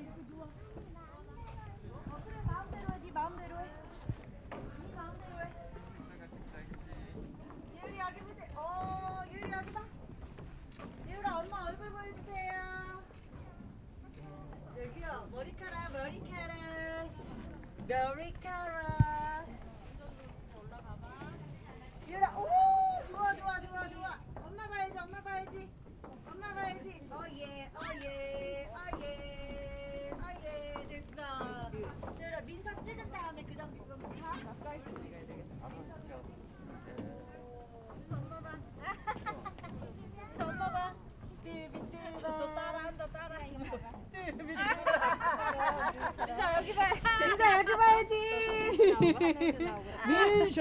Ay, 大家一起来，大家一起来听，欣赏。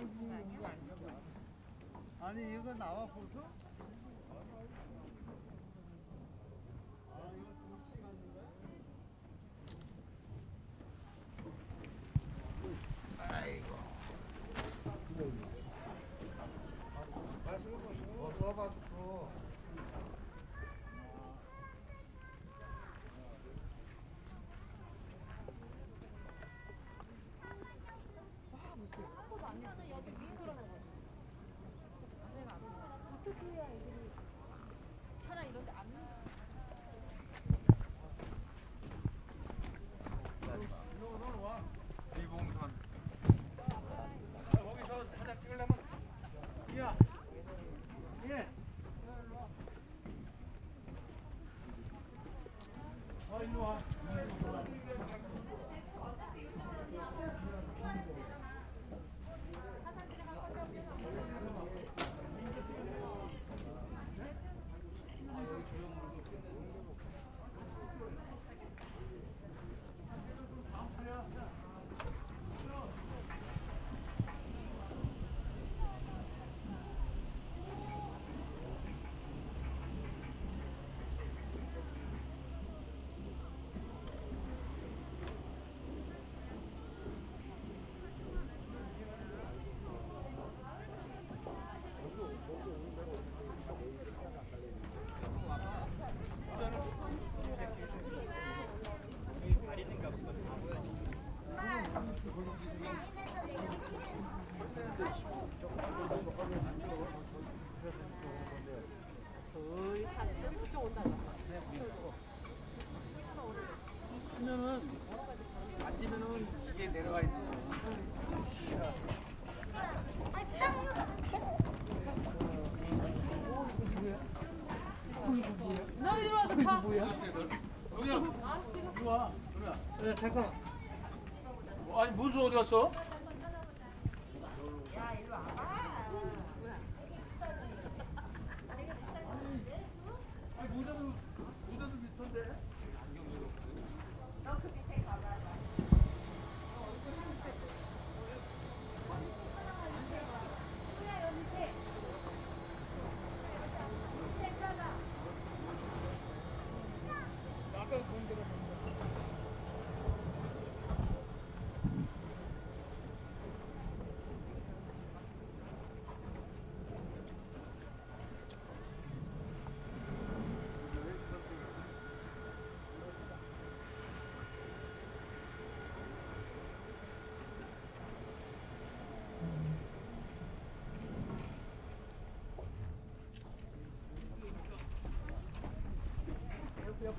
음. 아니 이거 나와 보소? 온다. 하면은 만지면은 이게 내려와 있어. 너 이리 와도 타. 누구야? 누구야? 잠깐만. 아니 문수 어디 갔어? 나